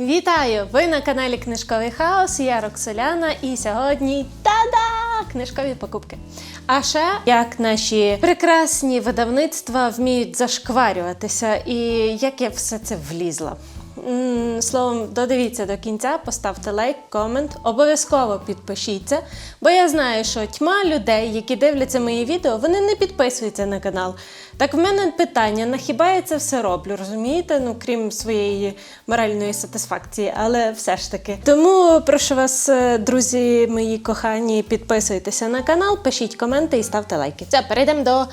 Вітаю! Ви на каналі Книжковий Хаос. Я Роксоляна, і сьогодні та-да! Книжкові покупки. А ще як наші прекрасні видавництва вміють зашкварюватися, і як я все це влізла. Словом, додивіться до кінця, поставте лайк, комент, обов'язково підпишіться, бо я знаю, що тьма людей, які дивляться мої відео, вони не підписуються на канал. Так в мене питання: на хіба я це все роблю, розумієте? Ну, крім своєї моральної сатисфакції, але все ж таки. Тому прошу вас, е, друзі мої кохані, підписуйтеся на канал, пишіть коменти і ставте лайки. Все, перейдемо до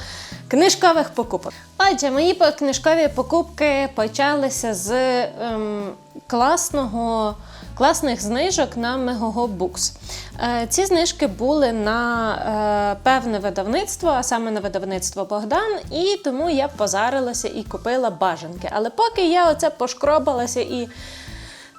книжкових покупок. Отже, мої книжкові покупки почалися з ем, класного. Класних знижок на Megogo Books. Е, Ці знижки були на е, певне видавництво, а саме на видавництво Богдан, і тому я позарилася і купила бажанки. Але поки я оце пошкробалася і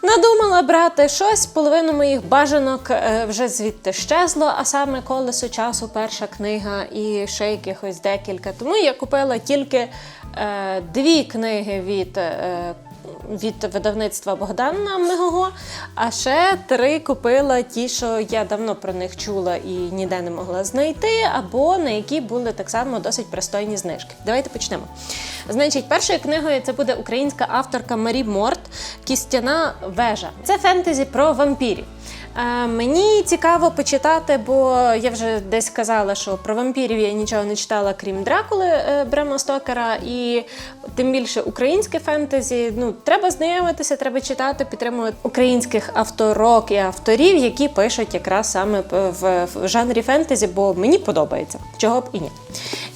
Надумала брати щось, половину моїх бажанок е, вже звідти щезло, а саме колесо часу, перша книга і ще якихось декілька. Тому я купила тільки е, дві книги від. Е, від видавництва Богдана на Мегого, а ще три купила ті, що я давно про них чула і ніде не могла знайти, або на які були так само досить пристойні знижки. Давайте почнемо. Значить, першою книгою це буде українська авторка Марі Морт Кістяна вежа. Це фентезі про вампірів. Е, Мені цікаво почитати, бо я вже десь казала, що про вампірів я нічого не читала, крім Дракули е, Брема Стокера, і тим більше українське фентезі. Ну, треба знайомитися, треба читати, підтримувати українських авторок і авторів, які пишуть якраз саме в, в жанрі фентезі, бо мені подобається. Чого б і ні.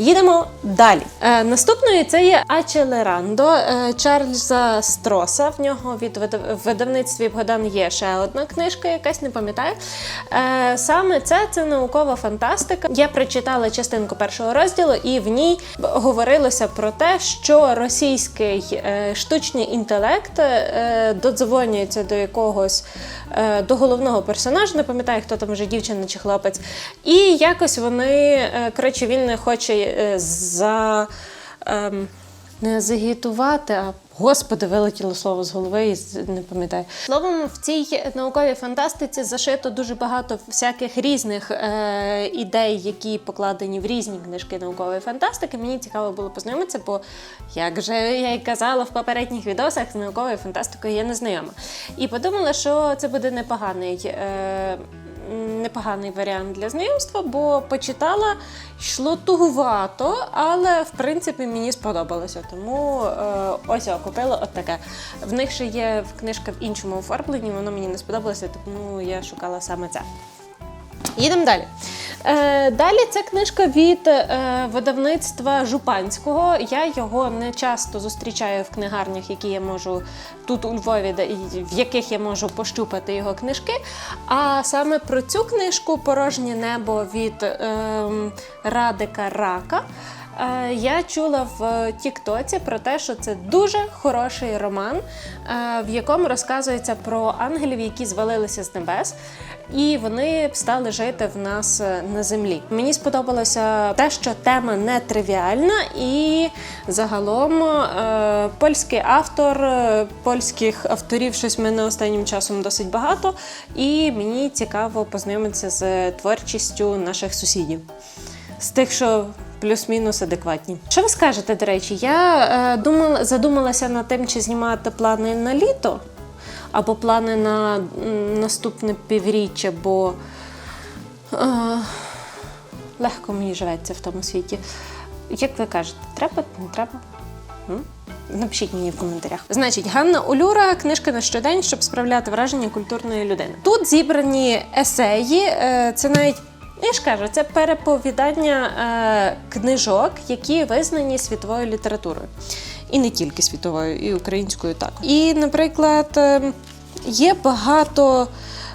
Їдемо далі. Е, наступною це є Аче Лерандо е, Чарльза Строса. В нього від видавництві Богдан є ще одна книжка, якась не пам'ятаю. Е, саме це це наукова фантастика. Я прочитала частинку першого розділу, і в ній говорилося про те, що російський е, штучний інтелект е, додзвонюється до якогось е, до головного персонажа, не пам'ятаю, хто там вже дівчина чи хлопець. І якось вони, е, коротше, він не хоче за. ем, не загітувати, а господи, вилетіло слово з голови і не пам'ятаю. Словом, в цій науковій фантастиці зашито дуже багато всяких різних е, ідей, які покладені в різні книжки наукової фантастики. Мені цікаво було познайомитися, бо як вже я й казала в попередніх відосах, з науковою фантастикою я не знайома. І подумала, що це буде непоганий. Е, непоганий варіант для знайомства, бо почитала, йшло тугувато, але в принципі мені сподобалося. Тому е, ось я купила от таке. В них ще є книжка в іншому оформленні, воно мені не сподобалося, тому я шукала саме це. Їдемо далі. Е, далі це книжка від е, видавництва Жупанського. Я його не часто зустрічаю в книгарнях, які я можу тут у Львові, в яких я можу пощупати його книжки. А саме про цю книжку Порожнє небо від ем, Радика Рака. Е, Я чула в Тіктоці про те, що це дуже хороший роман, е, в якому розказується про ангелів, які звалилися з небес, і вони стали жити в нас е, на землі. Мені сподобалося те, що тема не тривіальна, і загалом польський автор, польських авторів щось мене останнім часом досить багато, і мені цікаво познайомитися з творчістю наших сусідів з тих, що плюс-мінус адекватні. Що ви скажете, до речі? Я е, думала, задумалася над тим, чи знімати плани на літо або плани на наступне півріччя, бо е, легко мені живеться в тому світі. Як ви кажете, треба, не треба? Напишіть мені в коментарях. Значить, Ганна Улюра, книжка на щодень, щоб справляти враження культурної людини. Тут зібрані есеї, е, це навіть. Я ж кажу, це переповідання е, книжок, які визнані світовою літературою. І не тільки світовою, і українською так. І, наприклад, е, є багато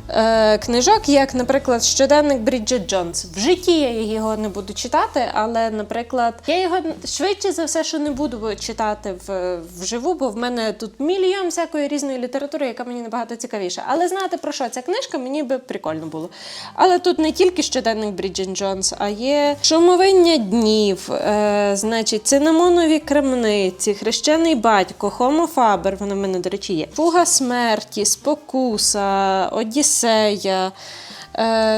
е, книжок, як, наприклад, щоденник Бріджит Джонс. В житті я його не буду читати, але, наприклад, я його швидше за все, що не буду читати в, вживу, бо в мене тут мільйон всякої різної літератури, яка мені набагато цікавіша. Але знати про що ця книжка мені би прикольно було. Але тут не тільки щоденник Бріджит Джонс, а є шумовиння днів, е, значить, цинамонові крамниці, хрещений батько, Хомо Фабер, вона в мене, до речі, є. Фуга смерті, спокуса, Одіссея. Е,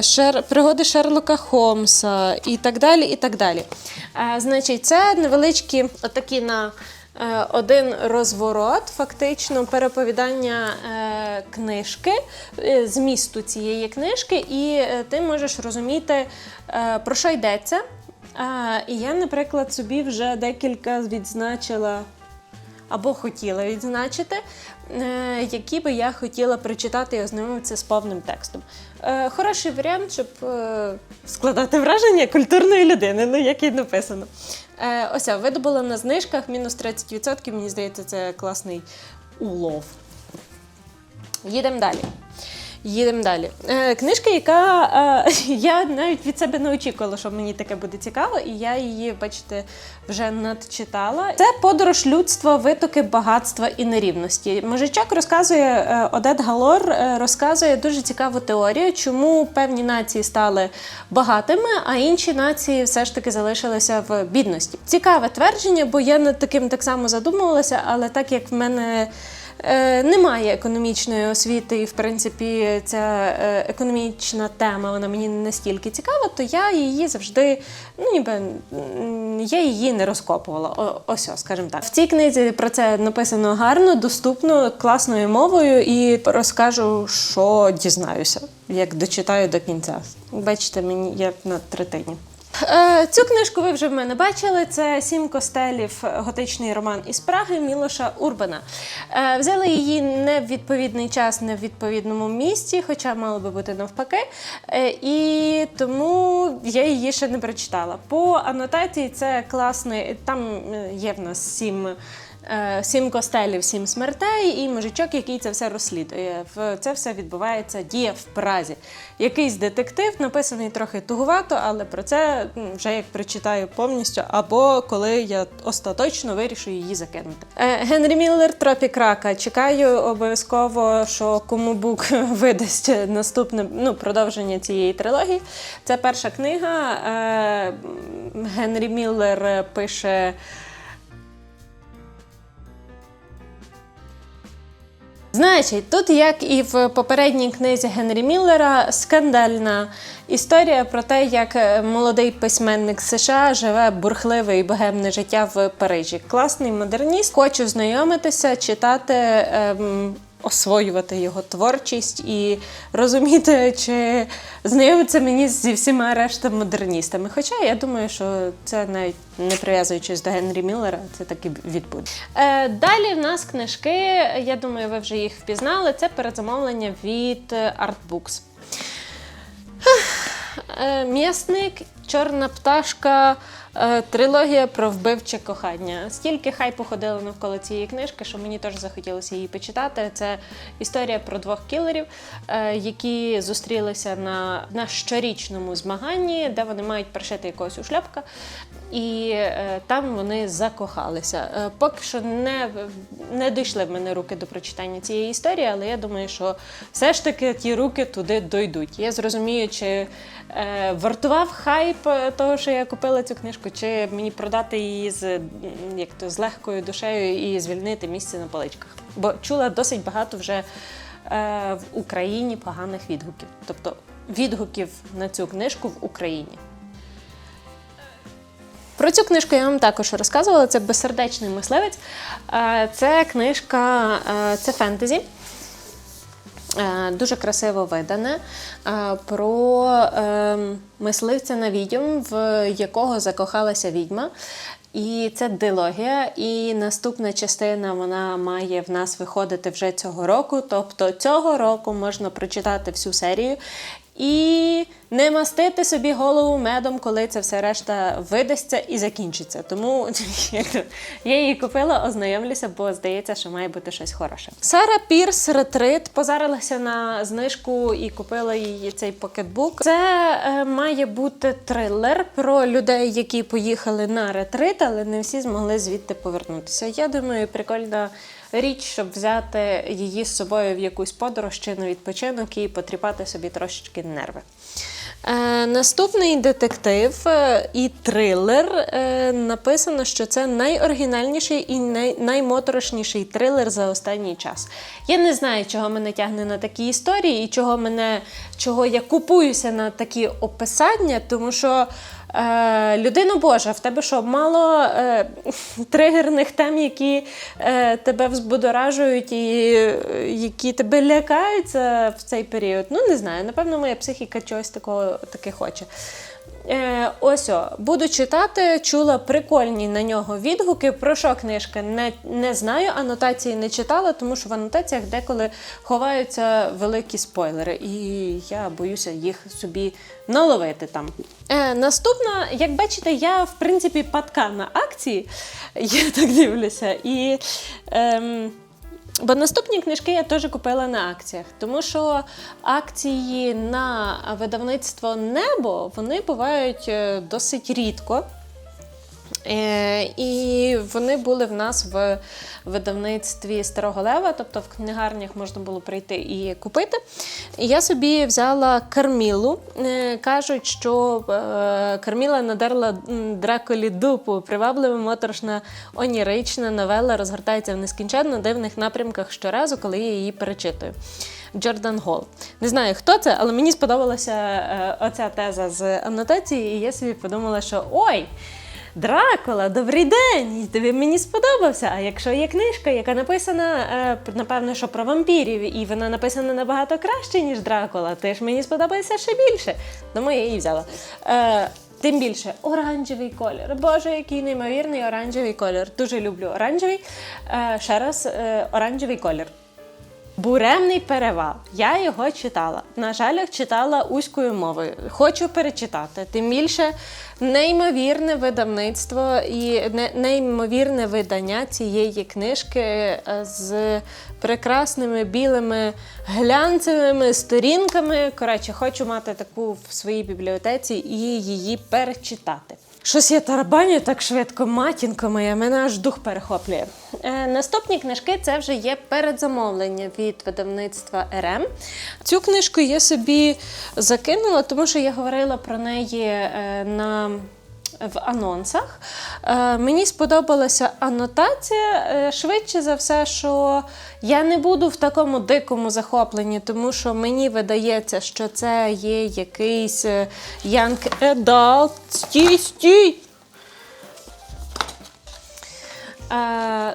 Шер... Пригоди Шерлока Холмса і так далі. і так далі. Е, Значить, це невеличкі отакі на е, один розворот, фактично переповідання е, книжки, е, змісту цієї книжки, і е, ти можеш розуміти, е, про що йдеться. І я, наприклад, собі вже декілька відзначила або хотіла відзначити, е, які би я хотіла прочитати і ознайомитися з повним текстом. Е, хороший варіант, щоб е, складати враження культурної людини, ну як і написано. Е, ось, видобула на знижках мінус 30%. Мені здається, це класний улов. Їдемо далі. Їдемо далі. Е, книжка, яка е, я навіть від себе не очікувала, що мені таке буде цікаво, і я її, бачите, вже надчитала. Це подорож людства, витоки багатства і нерівності. Мужичок розказує, е, Одет Галор е, розказує дуже цікаву теорію, чому певні нації стали багатими, а інші нації все ж таки залишилися в бідності. Цікаве твердження, бо я над таким так само задумувалася, але так як в мене. Е, Немає економічної освіти, і в принципі ця е, економічна тема вона мені не настільки цікава, то я її завжди, ну ніби я її не розкопувала. Ось, скажімо так. В цій книзі про це написано гарно, доступно, класною мовою, і розкажу, що дізнаюся, як дочитаю до кінця. Бачите, мені я на третині. Е, Цю книжку ви вже в мене бачили. Це сім костелів, готичний роман із Праги Мілоша Урбана. Е, Взяли її не в відповідний час, не в відповідному місці, хоча мало би бути навпаки. Е, І тому я її ще не прочитала. По анотації це класний. Там є в нас сім. Е, Сім костелів, сім смертей, і мужичок, який це все розслідує. Це все відбувається дія в Празі. Якийсь детектив написаний трохи тугувато, але про це вже як прочитаю повністю, або коли я остаточно вирішу її закинути. Е, Генрі Міллер Тропік Рака. Чекаю обов'язково, що кому бук видасть наступне ну, продовження цієї трилогії. Це перша книга. Е, Генрі Міллер пише. Значить, тут, як і в попередній книзі Генрі Міллера, скандальна історія про те, як е, молодий письменник США живе бурхливе і богемне життя в Парижі. Класний модерніст. Хочу знайомитися, читати. Ем, Освоювати його творчість і розуміти, чи знайомиться мені зі всіма решта модерністами. Хоча я думаю, що це навіть не прив'язуючись до Генрі Міллера, це таки відбуде. Е, далі в нас книжки. Я думаю, ви вже їх впізнали. Це передзамовлення від Artbooks. Е, М'ясник, чорна пташка, трилогія про вбивче кохання. Стільки хайпу ходило навколо цієї книжки, що мені теж захотілося її почитати. Це історія про двох кілерів, е, які зустрілися на, на щорічному змаганні, де вони мають пришити якогось ушлепка. І е, там вони закохалися. Е, поки що не, не дійшли в мене руки до прочитання цієї історії, але я думаю, що все ж таки ті руки туди дойдуть. Я зрозумію, чи е, вартував хайп е, того, що я купила цю книжку, чи мені продати її з, як то, з легкою душею і звільнити місце на поличках. Бо чула досить багато вже е, в Україні поганих відгуків. Тобто відгуків на цю книжку в Україні. Про цю книжку я вам також розказувала. Це безсердечний мисливець. Е, Це книжка, е, це фентезі. Е, Дуже красиво видане про мисливця на відьом, в якого закохалася відьма. І це дилогія. І наступна частина вона має в нас виходити вже цього року. Тобто цього року можна прочитати всю серію. І не мастити собі голову медом, коли це все решта видасться і закінчиться. Тому я її купила, ознайомлюся, бо здається, що має бути щось хороше. Сара Пірс Ретрит позарилася на знижку і купила її цей покетбук. Це е, має бути трилер про людей, які поїхали на ретрит, але не всі змогли звідти повернутися. Я думаю, прикольна річ, щоб взяти її з собою в якусь подорож чи на відпочинок і потріпати собі трошечки нерви. Е, наступний детектив е, і трилер. Е, написано, що це найоригінальніший і най, наймоторошніший трилер за останній час. Я не знаю, чого мене тягне на такі історії і чого мене чого я купуюся на такі описання, тому що. Е, людино Божа, в тебе що, мало е, тригерних тем, які е, тебе взбудоражують і е, які тебе лякаються в цей період? Ну, не знаю. Напевно, моя психіка чогось такого таки хоче. Е, ось о, буду читати, чула прикольні на нього відгуки. Про що книжка? Не, не знаю, анотації не читала, тому що в анотаціях деколи ховаються великі спойлери, і я боюся їх собі наловити там. Е, наступна, як бачите, я в принципі падка на акції, я так дивлюся. І, ем, Бо наступні книжки я теж купила на акціях, тому що акції на видавництво Небо вони бувають е, досить рідко. Е, І вони були в нас в видавництві Старого Лева, тобто в книгарнях можна було прийти і купити. Я собі взяла Кармілу. Е, Кажуть, що е, Карміла надерла м, Дракулі дупу. Приваблива моторошна онірична новела розгортається в нескінченно дивних напрямках щоразу, коли я її перечитую. Джордан Гол. Не знаю, хто це, але мені сподобалася оця теза з анотації, і я собі подумала, що ой! Дракула, добрий день! Тобі мені сподобався. А якщо є книжка, яка написана, е, напевно, що про вампірів, і вона написана набагато краще, ніж Дракула, теж мені сподобається ще більше. Тому я її взяла. Е, Тим більше оранжевий колір. Боже, який неймовірний оранжевий колір. Дуже люблю оранжевий. Е, ще раз, оранжевий колір. Буремний перевал. Я його читала. На жаль, читала узькою мовою. Хочу перечитати. Тим більше неймовірне видавництво і не- неймовірне видання цієї книжки е, з прекрасними білими глянцевими сторінками. Коротше, хочу мати таку в своїй бібліотеці і її перечитати. Щось я тарабаню так швидко, матінко моя, мене аж дух перехоплює. Е, наступні книжки це вже є передзамовлення від видавництва РМ. Цю книжку я собі закинула, тому що я говорила про неї е, на в анонсах. Е, мені сподобалася анотація. Е, швидше за все, що я не буду в такому дикому захопленні, тому що мені видається, що це є якийсь е, young adult. Стій, стій!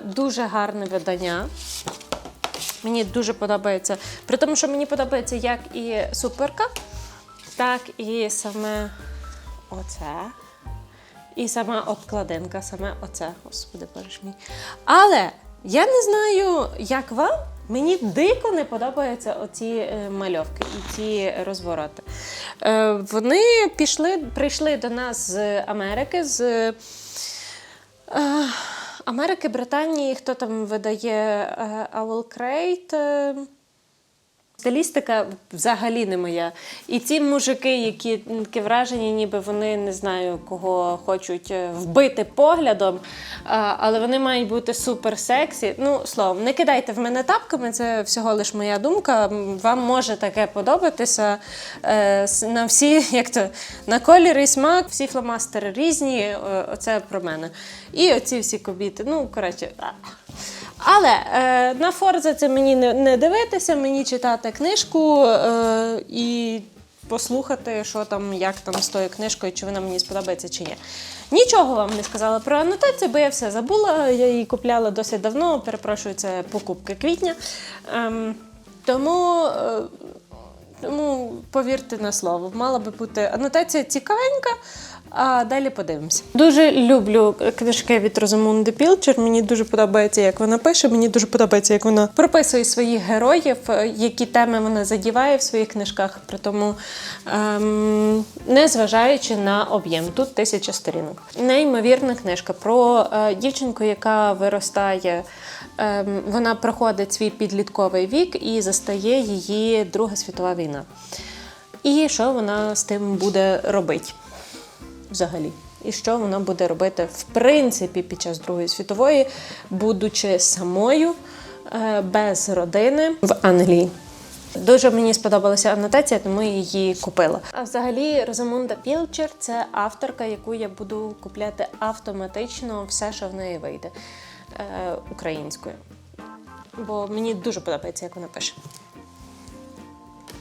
Дуже гарне видання. Мені дуже подобається. При тому, що мені подобається як і суперка, так і саме оце. І сама обкладинка, саме оце, господи, боже мій. Але я не знаю, як вам. Мені дико не подобаються оці е, мальовки і ці розвороти. Е, вони пішли, прийшли до нас з Америки, з е, Америки, Британії, хто там видає Owl Crate. Стилістика взагалі не моя. І ці мужики, які таке враження, ніби вони не знаю, кого хочуть е, вбити поглядом, але вони мають бути супер сексі. Ну, словом, не кидайте в мене тапками, це всього лиш моя думка. Вам може таке подобатися. Е, на всі, як то, на колір і смак, всі фломастери різні. е, Оце про мене. І оці всі кобіти. Ну, коротше. Але е, на Форза це мені не, не дивитися, мені читати книжку е, і послухати, що там, як там з тою книжкою, чи вона мені сподобається чи ні. Нічого вам не сказала про анотацію, бо я все забула. Я її купляла досить давно. Перепрошую, це покупки квітня. Ем, тому. Е, тому повірте на слово, мала би бути анотація цікавенька, А далі подивимося. Дуже люблю книжки від Розамунди Пілчер. Мені дуже подобається, як вона пише. Мені дуже подобається, як вона прописує своїх героїв, е, які теми вона задіває в своїх книжках. При тому, ем, незважаючи на об'єм, тут тисяча сторінок. Неймовірна книжка про е, дівчинку, яка виростає. Ем, вона проходить свій підлітковий вік і застає її Друга світова війна. І що вона з тим буде робити взагалі? І що вона буде робити в принципі під час Другої світової, будучи самою е, без родини в Англії. Дуже мені сподобалася анотація, тому її купила. А взагалі, Розамунда Пілчер це авторка, яку я буду купляти автоматично все, що в неї вийде е, українською. Бо мені дуже подобається, як вона пише.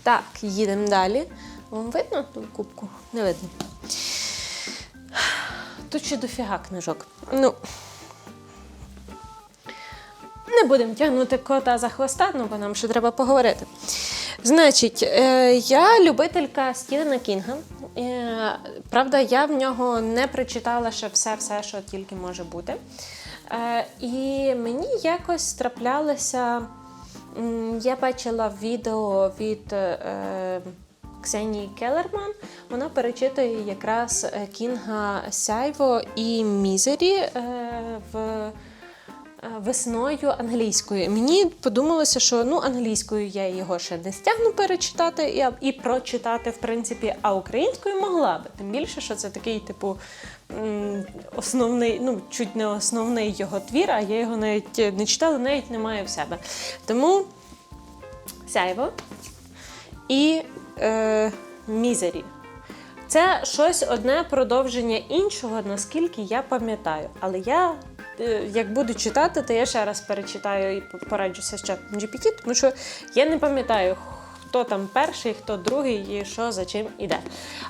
Так, їдемо далі. Вам видно ту кубку? Не видно. Тут ще дофіга книжок. Ну. Не будемо тягнути кота за хвоста, ну бо нам ще треба поговорити. Значить, е, я любителька Стівена Кінга. Е, правда, я в нього не прочитала ще все-все, що тільки може бути. Е, і мені якось траплялося. Я бачила відео від Ксенії Келерман. Вона перечитує якраз е, Кінга Сяйво і Мізері е, в е, весною англійською. Mені подумалося, що ну англійською я його ще не стягну перечитати і, і прочитати, в принципі, а українською могла би. Тим більше, що це такий, типу, основний, ну, чуть не основний його твір, а я його навіть не читала, навіть не маю в себе. Тому сяйво і е, мізері. Це щось одне продовження іншого, наскільки я пам'ятаю. Але я, е, як буду читати, то я ще раз перечитаю і пораджуся з чатом GPT, тому що я не пам'ятаю, хто там перший, хто другий і що за чим іде.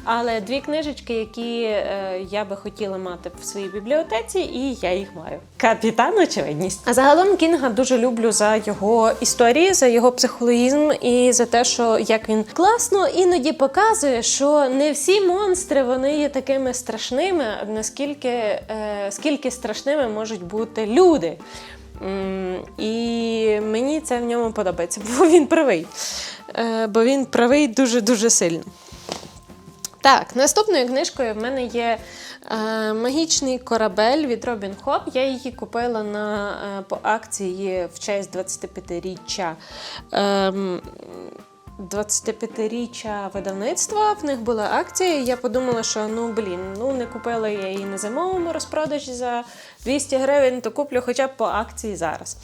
Але дві книжечки, які е, я би хотіла мати в своїй бібліотеці, і я їх маю. Капітан очевидність. А загалом Кінга дуже люблю за його історії, за його психологізм і за те, що як він класно іноді показує, що не всі монстри вони є такими страшними, наскільки е, скільки страшними можуть бути люди. І мені це в ньому подобається, бо він правий. Е, Бо він правий дуже-дуже сильно. Так, наступною книжкою в мене є е, Магічний корабель від Робін Хоп. Я її купила на, е, по акції в честь 25-річчя. ем, 25-річчя видавництва. В них була акція. і Я подумала, що ну блін, ну не купила я її на зимовому розпродажі за 200 гривень, то куплю хоча б по акції зараз.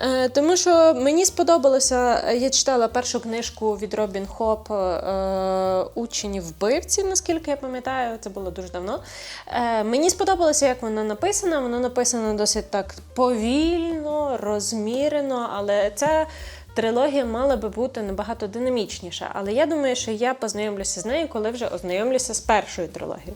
Е, тому що мені сподобалося, я читала першу книжку від Робін Хоп е, Учені вбивці, наскільки я пам'ятаю, це було дуже давно. Е, мені сподобалося, як вона написана. Вона написана досить так повільно, розмірено, але це. Трилогія мала би бути набагато динамічніша, але я думаю, що я познайомлюся з нею, коли вже ознайомлюся з першою трилогією.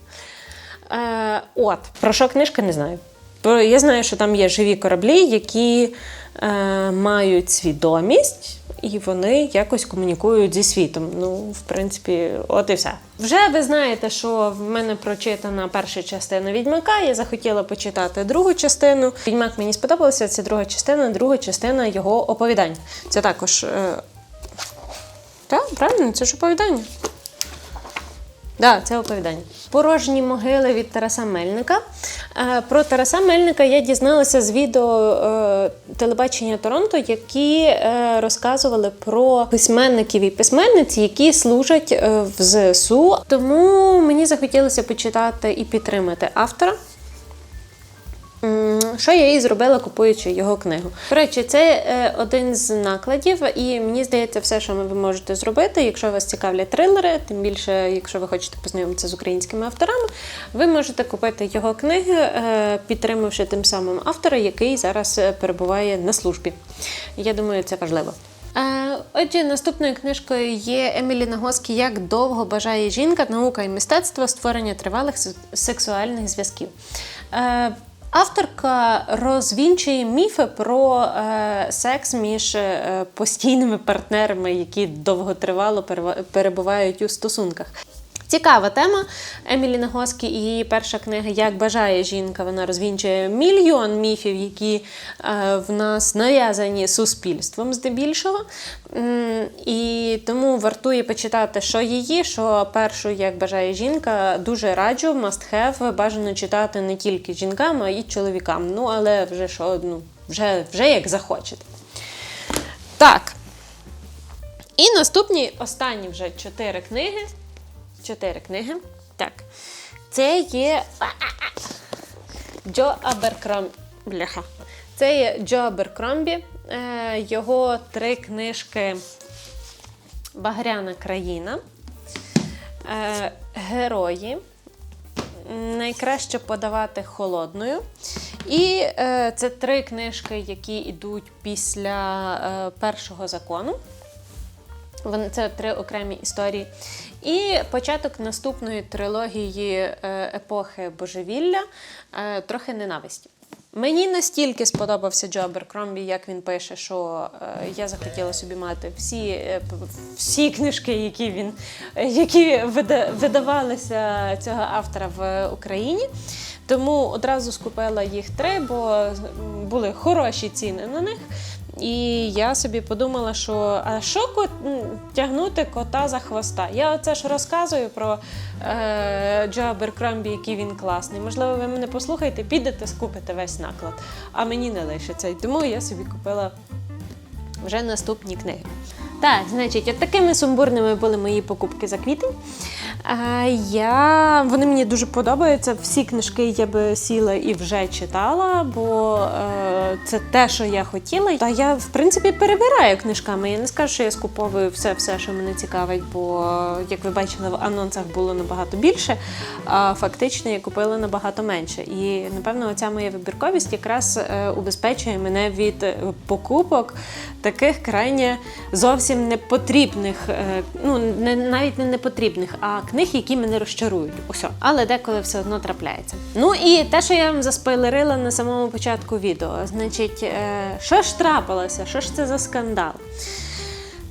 Е, от, про що книжка не знаю. Я знаю, що там є живі кораблі, які е, мають свідомість, і вони якось комунікують зі світом. Ну, в принципі, от і все. Вже ви знаєте, що в мене прочитана перша частина Відьмака. Я захотіла почитати другу частину. Відьмак мені сподобався. Це друга частина, друга частина його оповідань. Це також. Е... Так, правильно, це ж оповідання. Да, це оповідання. Порожні могили від Тараса Мельника. Е, Про Тараса Мельника я дізналася з відео е, телебачення Торонто, які е, розказували про письменників і письменниць, які служать в ЗСУ. Тому мені захотілося почитати і підтримати автора. Що я і зробила, купуючи його книгу. До речі, це е, один з накладів, і мені здається, все, що ви можете зробити, якщо вас цікавлять трилери, тим більше, якщо ви хочете познайомитися з українськими авторами, ви можете купити його книги, е, підтримавши тим самим автора, який зараз е, перебуває на службі. Я думаю, це важливо. Отже, наступною книжкою є Емілі Нагоскі Як довго бажає жінка, наука і мистецтво створення тривалих сексуальних зв'язків. Авторка розвінчує міфи про е, секс між е, постійними партнерами, які довготривало перебувають у стосунках. Цікава тема Емілі Нагоскі і її перша книга Як бажає жінка. Вона розвінчує мільйон міфів, які е, в нас нав'язані суспільством здебільшого. І тому вартує почитати, що її, що першу Як бажає жінка. Дуже раджу, must have, бажано читати не тільки жінкам, а й чоловікам. Ну, але вже що, ну, вже, вже як захочете. Так. І наступні останні вже чотири книги. Чотири книги. Так. Це є Джо Аберкромбі. Бляха. Це є Джо Аберкромбі. Е, Його три книжки Багряна країна. Е, Герої. Найкраще подавати холодною. І е, це три книжки, які йдуть після е, першого закону. Вони це три окремі історії. І початок наступної трилогії е, епохи божевілля е, трохи ненависті. Мені настільки сподобався Джо Аберкромбі, як він пише, що е, я захотіла собі мати всі, всі книжки, які він які вида- видавалися цього автора в Україні. Тому одразу скупила їх три, бо були хороші ціни на них. І я собі подумала, що а що кот, тягнути кота за хвоста? Я оце ж розказую про е, Джо Аберкромбі, який він класний. Можливо, ви мене послухаєте, підете, скупите весь наклад, а мені не лишиться. І тому я собі купила вже наступні книги. Так, значить, от такими сумбурними були мої покупки за квітень. Я, вони мені дуже подобаються. Всі книжки я би сіла і вже читала, бо е, це те, що я хотіла. Та я, в принципі, перебираю книжками. Я не скажу, що я скуповую все, все, що мене цікавить, бо, як ви бачили, в анонсах було набагато більше, а фактично я купила набагато менше. І, напевно, оця моя вибірковість якраз е, убезпечує мене від е, покупок таких крайне зовсім непотрібних, е, ну не навіть не непотрібних, а книг, які мене розчарують. Усьо. Але деколи все одно трапляється. Ну і те, що я вам заспойлерила на самому початку відео, значить, е, що ж трапилося? Що ж це за скандал?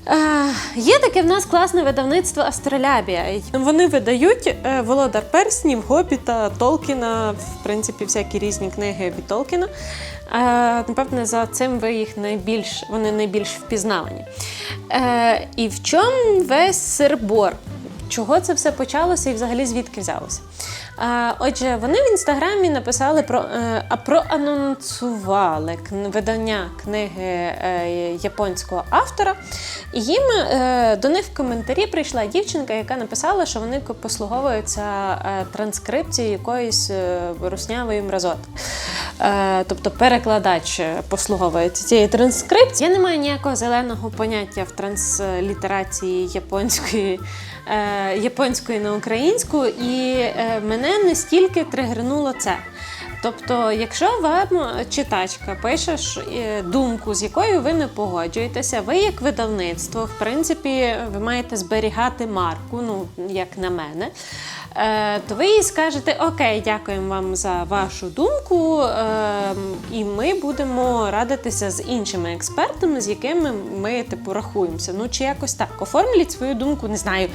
Е, є таке в нас класне видавництво Астролябія. Вони видають е, Володар Перснів, Гобіта, Толкіна, в принципі, всякі різні книги від Толкіна. Е, напевне, за цим ви їх найбільш, вони найбільш впізнавані. Е, і в чому весь сирбор? Чого це все почалося і взагалі звідки взялося? Отже, вони в інстаграмі написали про е, а проанонсували видання книги е, японського автора. І їм е, до них в коментарі прийшла дівчинка, яка написала, що вони послуговуються е, транскрипцією якоїсь е, руснявої мразоти. Е, тобто перекладач послуговується цією транскрипцією. Я не маю ніякого зеленого поняття в транслітерації японської, е, японської на українську, і е, мене настільки тригернуло це. Тобто, якщо вам читачка пише думку, з якою ви не погоджуєтеся, ви як видавництво, в принципі, ви маєте зберігати марку, ну як на мене. Е, то ви скажете: Окей, дякуємо вам за вашу думку, е, і ми будемо радитися з іншими експертами, з якими ми типу рахуємося. Ну чи якось так. Оформліть свою думку, не знаю.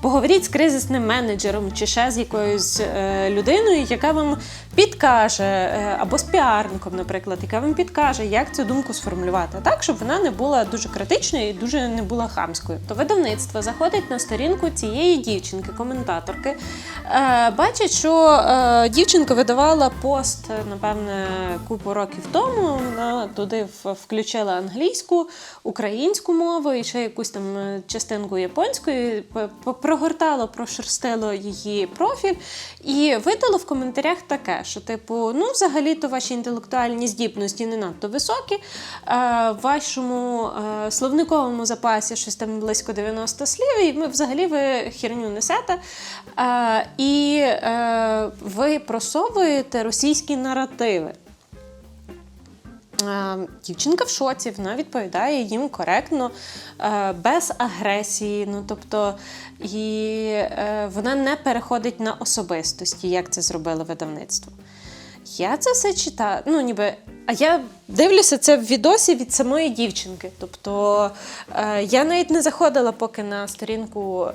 Поговоріть з кризисним менеджером чи ще з якоюсь е, людиною, яка вам підкаже, е, або з піарником, наприклад, яка вам підкаже, як цю думку сформулювати, так, щоб вона не була дуже критичною і дуже не була хамською. То видавництво заходить на сторінку цієї дівчинки, коментаторки, е, бачить, що дівчинка видавала пост, напевне, купу років тому. Вона туди включила англійську, українську мову і ще якусь там частинку японської, прогортало, прошерстило її профіль і видало в коментарях таке, що, типу, ну, взагалі-то ваші інтелектуальні здібності не надто високі. е, В вашому е, словниковому запасі щось там близько 90 слів, і ми взагалі ви херню несете. Е, І ви просовуєте російські наративи. Е, Дівчинка в шоці, вона відповідає їм коректно, е, без агресії. Ну тобто, і е, вона не переходить на особистості, як це зробило видавництво. Я це все читаю. Ну, ніби. А я дивлюся це в відосі від самої дівчинки. Тобто я навіть не заходила поки на сторінку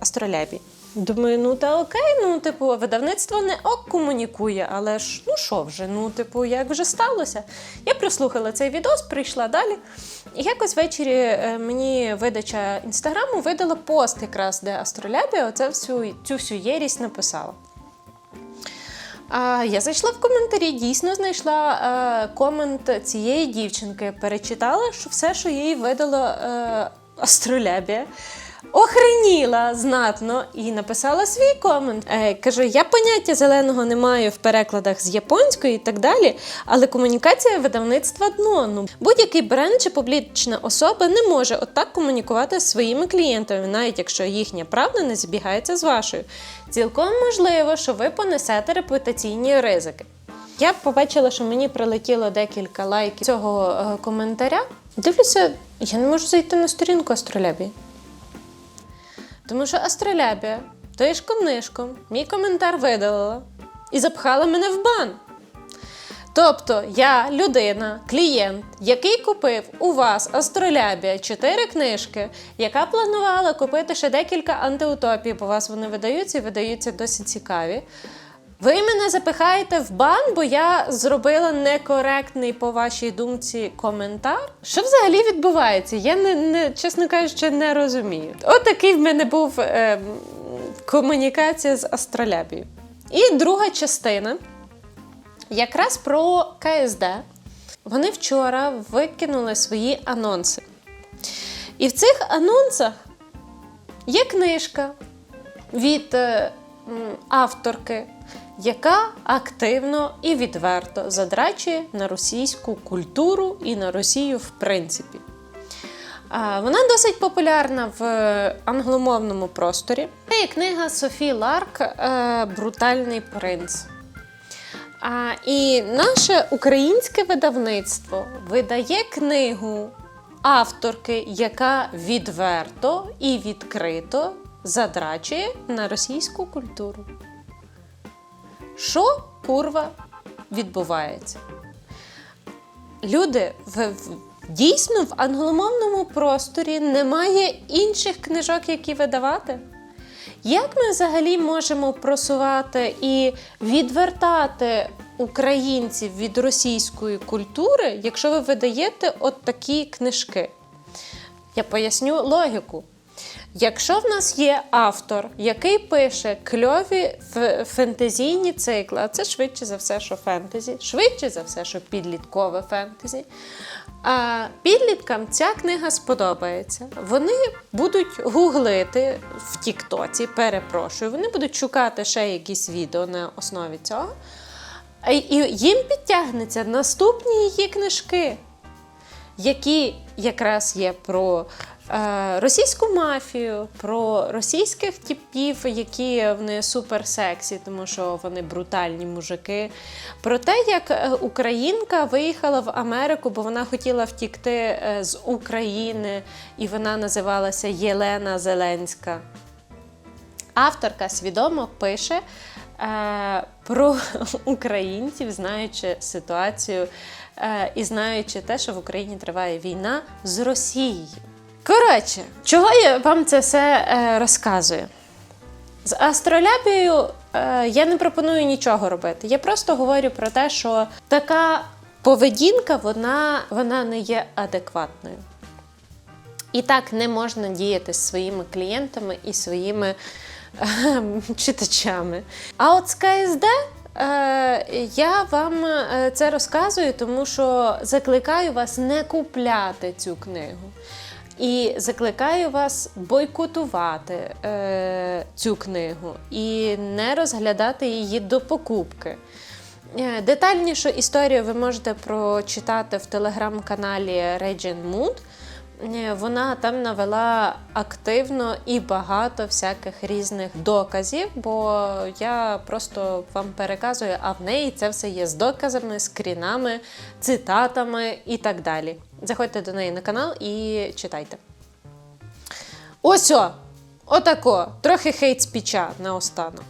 Астролябі. Думаю, ну та окей, ну, типу, видавництво не комунікує, але ж ну що вже, ну, типу, як вже сталося. Я прослухала цей відос, прийшла далі. І якось ввечері е, мені видача інстаграму видала пост, якраз, де Астролябія оце всю, цю всю єрість написала. А я зайшла в коментарі, дійсно знайшла е, комент цієї дівчинки, перечитала, що все, що їй видало е, Астролябія. Охреніла знатно і написала свій комент. Е, каже: я поняття зеленого не маю в перекладах з японської і так далі, але комунікація видавництва дно. Ну, будь-який бренд чи публічна особа не може отак комунікувати з своїми клієнтами, навіть якщо їхня правда не збігається з вашою. Цілком можливо, що ви понесете репутаційні ризики. Я побачила, що мені прилетіло декілька лайків цього е, коментаря. Дивлюся, я не можу зайти на сторінку Астролябії. Тому що Астролябія тишком нишком мій коментар видалила і запхала мене в бан. Тобто я людина, клієнт, який купив у вас Астролябія чотири книжки, яка планувала купити ще декілька антиутопій, бо у вас вони видаються і видаються досить цікаві. Ви мене запихаєте в бан, бо я зробила некоректний, по вашій думці, коментар. Що взагалі відбувається? Я не, не чесно кажучи, не розумію. Отакий в мене був е, комунікація з Астролябією. І друга частина якраз про КСД. Вони вчора викинули свої анонси. І в цих анонсах є книжка від е, авторки, яка активно і відверто задрачує на російську культуру і на Росію в принципі. Вона досить популярна в англомовному просторі. Це є книга Софі Ларк е, Брутальний принц. І наше українське видавництво видає книгу авторки, яка відверто і відкрито задрачує на російську культуру. Що курва відбувається? Люди в, дійсно в англомовному просторі немає інших книжок, які видавати. Як ми взагалі можемо просувати і відвертати українців від російської культури, якщо ви видаєте от такі книжки? Я поясню логіку. Якщо в нас є автор, який пише кльові фентезійні цикли, а це швидше за все, що фентезі, швидше за все, що підліткове фентезі. А підліткам ця книга сподобається. Вони будуть гуглити в Тіктоці, перепрошую, вони будуть шукати ще якісь відео на основі цього. І їм підтягнуться наступні її книжки які якраз є про російську мафію, про російських типів, які вони суперсексі, тому що вони брутальні мужики. Про те, як е, українка виїхала в Америку, бо вона хотіла втікти е, з України, і вона називалася Єлена Зеленська. Авторка свідомо пише е, про українців, знаючи ситуацію е, і знаючи те, що в Україні триває війна з Росією. Коротше, чого я вам це все е, розказую? З астролябією е, я не пропоную нічого робити. Я просто говорю про те, що така поведінка вона, вона не є адекватною. І так не можна діяти з своїми клієнтами і своїми е, читачами. А от з КСД е, я вам е, це розказую, тому що закликаю вас не купляти цю книгу. І закликаю вас бойкотувати е, цю книгу і не розглядати її до покупки. Е, Детальнішу історію ви можете прочитати в телеграм-каналі Regin Mood. Вона там навела активно і багато всяких різних доказів, бо я просто вам переказую, а в неї це все є з доказами, скрінами, цитатами і так далі. Заходьте до неї на канал і читайте. Ось о! Отако! Трохи хейт спіча наостанок.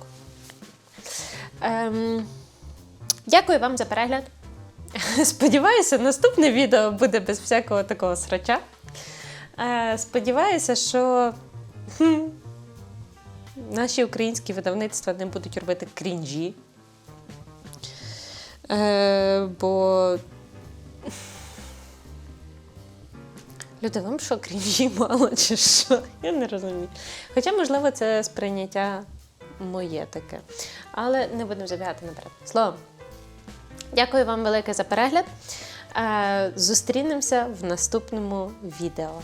Ем, дякую вам за перегляд. Сподіваюся, наступне відео буде без всякого такого срача. Е, сподіваюся, що. хм, наші українські видавництва не будуть робити крінжі. Е, бо. Люди, вам що крінжі мало чи що? Я не розумію. Хоча, можливо, це сприйняття моє таке. Але не будемо забігати наперед. Словом, дякую вам велике за перегляд. Е, Зустрінемося в наступному відео.